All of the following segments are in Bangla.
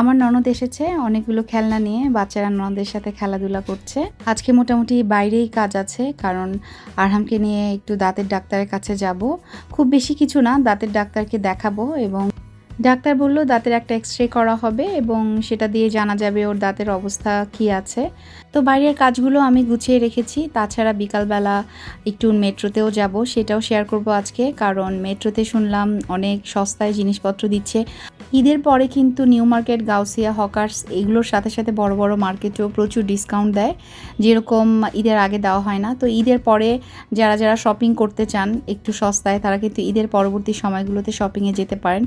আমার ননদ এসেছে, অনেকগুলো খেলনা নিয়ে, বাচ্চারা ননদের সাথে খেলাধুলা করছে। আজকে মোটামুটি বাইরেই কাজ আছে, কারণ আরহামকে নিয়ে একটু দাঁতের ডাক্তারের কাছে যাব। খুব বেশি কিছু না, দাঁতের ডাক্তারকে দেখাবো এবং ডাক্তার বলল, দাঁতের একটা এক্স রে করা হবে এবং সেটা দিয়ে জানা যাবে ওর দাঁতের অবস্থা কি আছে। তো বাইরের কাজগুলো আমি গুছিয়ে রেখেছি। তাছাড়া বিকালবেলা একটু মেট্রোতেও যাব, সেটাও শেয়ার করব আজকে, কারণ মেট্রোতে শুনলাম অনেক সস্তায় জিনিসপত্র দিচ্ছে। ঈদের পরে কিন্তু নিউ মার্কেট, গাউসিয়া, হকার্স এগুলোর সাথে সাথে বড় বড় মার্কেটেও প্রচুর ডিসকাউন্ট দেয়, যেরকম ঈদের আগে দেওয়া হয় না। তো ঈদের পরে যারা যারা শপিং করতে চান একটু সস্তায়, তারা কিন্তু ঈদের পরবর্তী সময়গুলোতে শপিংয়ে যেতে পারেন।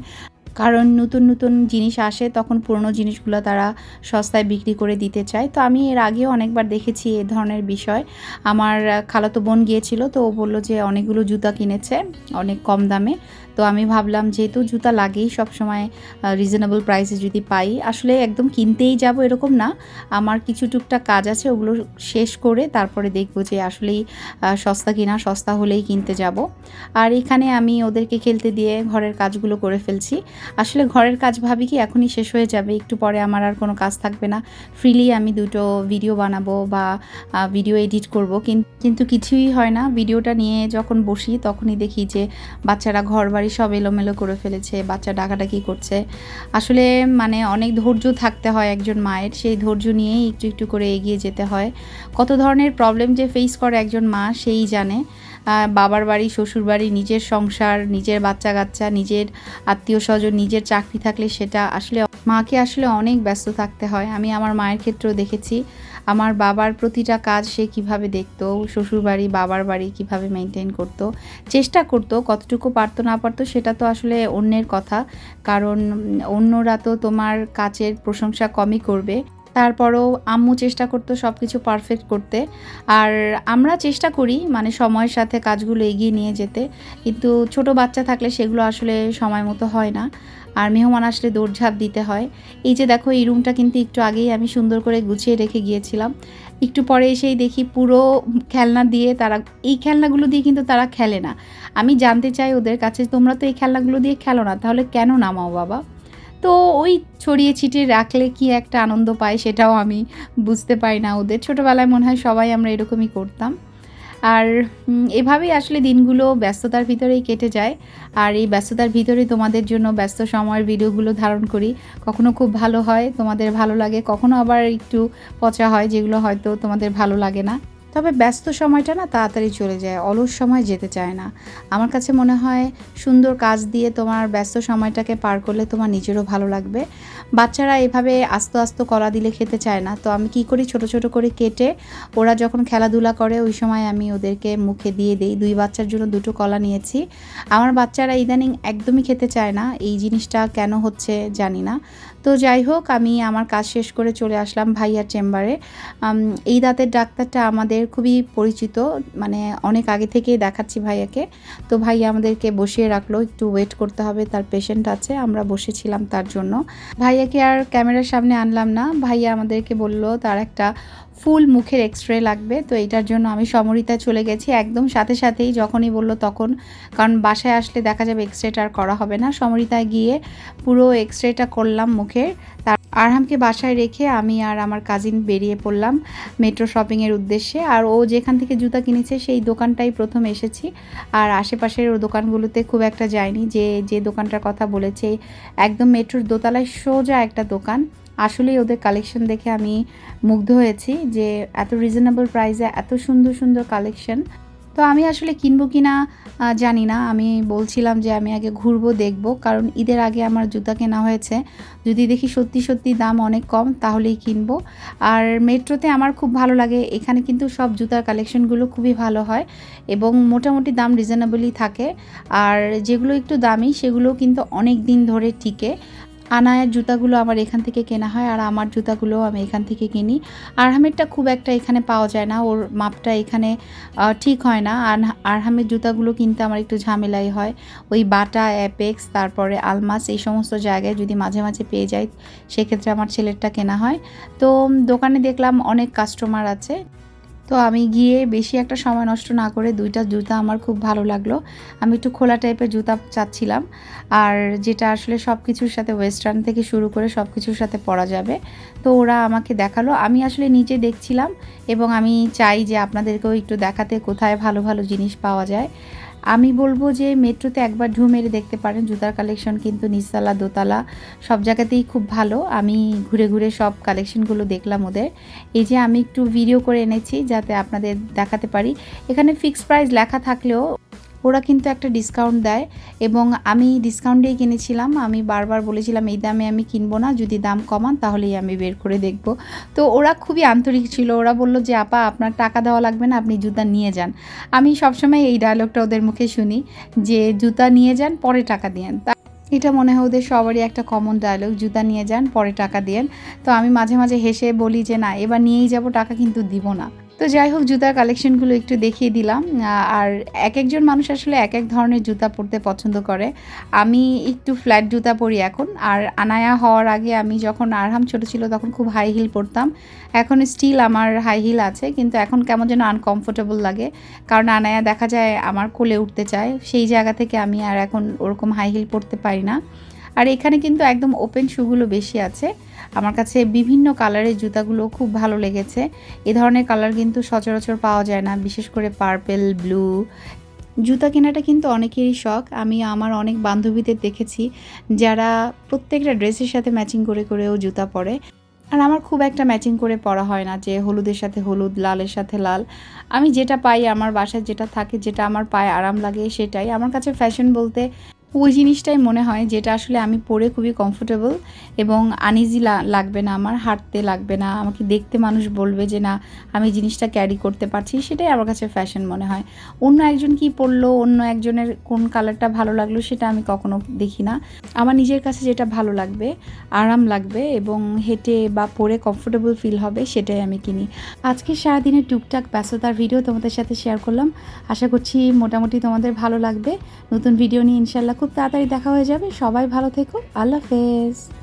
কারণ নতুন নতুন জিনিস আসে, তখন পুরনো জিনিসগুলো তারা সস্তায় বিক্রি করে দিতে চায়। তো আমি এর আগেও অনেকবার দেখেছি এ ধরনের বিষয়। আমার খালাতো বোন গিয়েছিল, তো ও বলল যে অনেকগুলো জুতা কিনেছে, অনেক কম দামে। তো আমি ভাবলাম যেহেতু জুতা লাগেই, সবসময় রিজনেবল প্রাইসে যদি পাই, আসলে একদম কিনতেই যাব এরকম না। আমার কিছু টুকটাক কাজ আছে, ওগুলো শেষ করে তারপরে দেখব যে আসলেই সস্তা কিনা, সস্তা হলেই কিনতে যাব। আর এখানে আমি ওদেরকে খেলতে দিয়ে ঘরের কাজগুলো করে ফেলছি। আসলে ঘরের কাজ ভাবি কি এখনই শেষ হয়ে যাবে, একটু পরে আমার আর কোনো কাজ থাকবে না। ফ্রিলি আমি দুটো ভিডিও বানাবো বা ভিডিও এডিট করব। কিন্তু কিছুই হয় না। ভিডিওটা নিয়ে যখন বসি তখনই দেখি যে, বাচ্চারা ঘর বাড়ি সব এলোমেলো করে ফেলেছে, বাচ্চা ডাকাডাকি করছে। আসলে মানে অনেক ধৈর্য থাকতে হয় একজন মায়ের, সেই ধৈর্য নিয়েই একটু একটু করে এগিয়ে যেতে হয়। কত ধরনের প্রবলেম যে ফেস করে একজন মা, সেই জানে। বাবার বাড়ি শ্বশুর বাড়ি নিজের সংসার, নিজের বাচ্চা কাচ্চা নিজের আত্মীয় স্বজন নিজের চাকরি থাকলে সেটা আসলে মাকে আসলে অনেক ব্যস্ত থাকতে হয়। আমি আমার মায়ের ক্ষেত্রেও দেখেছি। আমার বাবার প্রতিটা কাজ সে কীভাবে দেখতো, শ্বশুরবাড়ি, বাবার বাড়ি কীভাবে মেনটেন করতো, চেষ্টা করতো, কতটুকু পারতো, না পারতো, সেটা তো আসলে অন্যের কথা। কারণ অন্যরা তো তোমার কাজের প্রশংসা কমই করবে। তারপরও আম্মু চেষ্টা করতো সব কিছু পারফেক্ট করতে। আর আমরা চেষ্টা করি মানে সময়ের সাথে কাজগুলো এগিয়ে নিয়ে যেতে। কিন্তু ছোট বাচ্চা থাকলে সেগুলো আসলে সময় মতো হয় না। আর মেহমান আসলে দৌড়ঝাঁপ দিতে হয়। এই যে দেখো, এই রুমটা কিন্তু একটু আগেই আমি সুন্দর করে গুছিয়ে রেখে গিয়েছিলাম। একটু পরে এসেই দেখি পুরো খেলনা দিয়ে তারা, এই খেলনাগুলো দিয়ে কিন্তু তারা খেলে না। আমি জানতে চাই ওদের কাছে, তোমরা তো এই খেলনাগুলো দিয়ে খেলো না, তাহলে কেন নামাও বাবা? তো ওই ছড়িয়ে ছিটিয়ে রাখলে কি একটা আনন্দ পায় সেটাও আমি বুঝতে পারি না ওদের। ছোটোবেলায় মনে হয় সবাই আমরা এরকমই করতাম। আর এভাবেই আসলে দিনগুলো ব্যস্ততার ভিতরেই কেটে যায়। আর এই ব্যস্ততার ভিতরে তোমাদের জন্য ব্যস্ত সময়ের ভিডিওগুলো ধারণ করি। কখনো খুব ভালো হয়, তোমাদের ভালো লাগে, কখনো আবার একটু পচা হয়, যেগুলো হয়তো তোমাদের ভালো লাগে না। তবে ব্যস্ত সময়টা না তাড়াতাড়ি চলে যায়, অলস সময় যেতে চায় না। আমার কাছে মনে হয় সুন্দর কাজ দিয়ে তোমার ব্যস্ত সময়টাকে পার করলে তোমার নিজেরও ভালো লাগবে। বাচ্চারা এভাবে আস্তে আস্তে কলা দিলে খেতে চায় না। তো আমি কি করি? ছোট ছোট করে কেটে ওরা যখন খেলাধুলা করে, ওই সময় আমি ওদেরকে মুখে দিয়ে দিই। দুই বাচ্চার জন্য দুটো কলা নিয়েছি। আমার বাচ্চারা ইদানিং একদমই খেতে চায় না। এই জিনিসটা কেন হচ্ছে জানি না। তো যাই হোক, আমি আমার কাজ শেষ করে চলে আসলাম ভাইয়ার চেম্বারে। এই দাঁতের ডাক্তারটা আমাদের খুবই পরিচিত মানে অনেক আগে থেকেই দেখাচ্ছি ভাইয়াকে। তো ভাইয়া আমাদেরকে বসিয়ে রাখল, একটু ওয়েট করতে হবে, তার পেশেন্ট আছে, আমরা বসেছিলাম তার জন্য। ভাইয়াকে আর ক্যামেরার সামনে আনলাম না, ভাইয়া আমাদেরকে বলল তার একটা ফুল মুখের এক্স রে লাগবে, তো এটার জন্য আমি সমরিতায় চলে গেছি। একদম সাথে সাথেই যখনই বলল তখন, কারণ বাসায় আসলে দেখা যাবে এক্স রেটা আর করা হবে না। সমরিতায় গিয়ে পুরো এক্স রেটা করলাম মুখের, তার আরহামকে বাসায় রেখে আমি আর আমার কাজিন বেরিয়ে পড়লাম মেট্রো শপিংয়ের উদ্দেশ্যে। আর ও যেখান থেকে জুতা কিনেছে, সেই দোকানটাই প্রথম এসেছি। আর আশেপাশের ও দোকানগুলোতে খুব একটা যায়নি। যে যে দোকানটার কথা বলেছে, একদম মেট্রোর দোতলায় সোজা একটা দোকান। আসলেই ওদের কালেকশন দেখে আমি মুগ্ধ হয়েছি যে, এত রিজনেবল প্রাইসে এত সুন্দর সুন্দর কালেকশন তো আমি আসলে কিনবো কি না জানি না। আমি বলছিলাম যে আমি আগে ঘুরবো, দেখব। কারণ ঈদের আগে আমার জুতা কেনা হয়েছে। যদি দেখি সত্যি সত্যি দাম অনেক কম, তাহলেই কিনবো। আর মেট্রোতে আমার খুব ভালো লাগে। এখানে কিন্তু সব জুতার কালেকশনগুলো খুবই ভালো হয় এবং মোটামুটি দাম রিজনেবলই থাকে। আর যেগুলো একটু দামি সেগুলো কিন্তু অনেক দিন ধরে টিকে। আনায়ের জুতাগুলো আমার এখান থেকে কেনা হয় আর আমার জুতাগুলো আমি এখান থেকে কিনি। আরহামেরটা খুব একটা এখানে পাওয়া যায় না, ওর মাপটা এখানে ঠিক হয় না। আর আরহামের জুতাগুলো কিনতে আমার একটু ঝামেলাই হয়। ওই বাটা, অ্যাপেক্স, তারপরে আলমাস এই সমস্ত জায়গায় যদি মাঝে মাঝে পেয়ে যাই, সেক্ষেত্রে আমার ছেলেরটা কেনা হয়। তো দোকানে দেখলাম অনেক কাস্টমার আছে। তো আমি গিয়ে বেশি একটা সময় নষ্ট না করে দুইটা জুতা আমার খুব ভালো লাগল। আমি একটু খোলা টাইপের জুতা চাচ্ছিলাম। আর যেটা আসলে সব কিছুর সাথে ওয়েস্টার্ন থেকে শুরু করে সব কিছুর সাথে পরা যাবে। তো ওরা আমাকে দেখাল। আমি আসলে নিচে দেখছিলাম এবং আমি চাই যে আপনাদেরকেও একটু দেখাতে কোথায় ভালো ভালো জিনিস পাওয়া যায়। আমি বলব যে মেট্রোতে একবার ঢু মেরে দেখতে পারেন। জুতার কালেকশন কিন্তু নিচতলা, দোতলা সব জায়গাতেই খুব ভালো। আমি ঘুরে ঘুরে সব কালেকশনগুলো দেখলাম ওদের। এই যে আমি একটু ভিডিও করে এনেছি যাতে আপনাদের দেখাতে পারি। এখানে ফিক্সড প্রাইস লেখা থাকলেও ওরা কিন্তু একটা ডিসকাউন্ট দেয় এবং আমি ডিসকাউন্টেই কিনেছিলাম। আমি বারবার বলেছিলাম, এই দামে আমি কিনবো না, যদি দাম কমান তাহলেই আমি বের করে দেখব। তো ওরা খুবই আন্তরিক ছিল। ওরা বলল যে, আপা, আপনার টাকা দেওয়া লাগবে না, আপনি জুতা নিয়ে যান। আমি সবসময় এই ডায়লগটা ওদের মুখে শুনি যে, জুতা নিয়ে যান, পরে টাকা দিয়েন তা এটা মনে হয় ওদের সবারই একটা কমন ডায়লগ জুতা নিয়ে যান, পরে টাকা দিয়েন তো আমি মাঝে মাঝে হেসে বলি যে, না, এবার নিয়েই যাব, টাকা কিন্তু দিব না। তো যাই হোক, জুতার কালেকশনগুলো একটু দেখিয়ে দিলাম। আর এক একজন মানুষ আসলে এক এক ধরনের জুতা পরতে পছন্দ করে। আমি একটু ফ্ল্যাট জুতা পরি এখন। আর আনায়া হওয়ার আগে আমি যখন আরহাম ছোট ছিল তখন খুব হাই হিল পরতাম। এখন স্টিল আমার হাই হিল আছে, কিন্তু এখন কেমন যেন আনকমফোর্টেবল লাগে। কারণ আনায়া দেখা যায় আমার কোলে উঠতে চায়। সেই জায়গা থেকে আমি আর এখন ওরকম হাই হিল পরতে পারি না। আর এখানে কিন্তু একদম ওপেন শুগুলো বেশি আছে। আমার কাছে বিভিন্ন কালারের জুতাগুলো খুব ভালো লেগেছে। এ ধরনের কালার কিন্তু সচরাচর পাওয়া যায় না, বিশেষ করে পার্পেল ব্লু জুতা কেনাটা কিন্তু অনেকেরই শখ। আমি আমার অনেক বান্ধবীদের দেখেছি, যারা প্রত্যেকটা ড্রেসের সাথে ম্যাচিং করে করেও জুতা পরে। আর আমার খুব একটা ম্যাচিং করে পরা হয় না যে হলুদের সাথে হলুদ, লালের সাথে লাল। আমি যেটা পাই, আমার বাসায় যেটা থাকে, যেটা আমার পায়ে আরাম লাগে সেটাই। আমার কাছে ফ্যাশন বলতে ওই জিনিসটাই মনে হয় যেটা আসলে আমি পরে খুবই কমফোর্টেবল এবং আনইজি লাগবে না, আমার হাঁটতে লাগবে না, আমাকে দেখতে মানুষ বলবে যে না, আমি জিনিসটা ক্যারি করতে পারছি, সেটাই আমার কাছে ফ্যাশন মনে হয়। অন্য একজন কি পরলো, অন্য একজনের কোন কালারটা ভালো লাগল, সেটা আমি কখনো দেখি না। আমার নিজের কাছে যেটা ভালো লাগবে, আরাম লাগবে এবং হেঁটে বা পরে কমফোর্টেবল ফিল হবে, সেটাই আমি কিনি। আজকে সারাদিনের টুকটাক ব্যস্ততার ভিডিও তোমাদের সাথে শেয়ার করলাম। আশা করছি মোটামুটি তোমাদের ভালো লাগবে। নতুন ভিডিও নিয়ে ইনশাল্লাহ খুব তাড়াতাড়ি দেখা হয়ে যাবে। সবাই ভালো থেকো। আল্লাহ হাফেজ।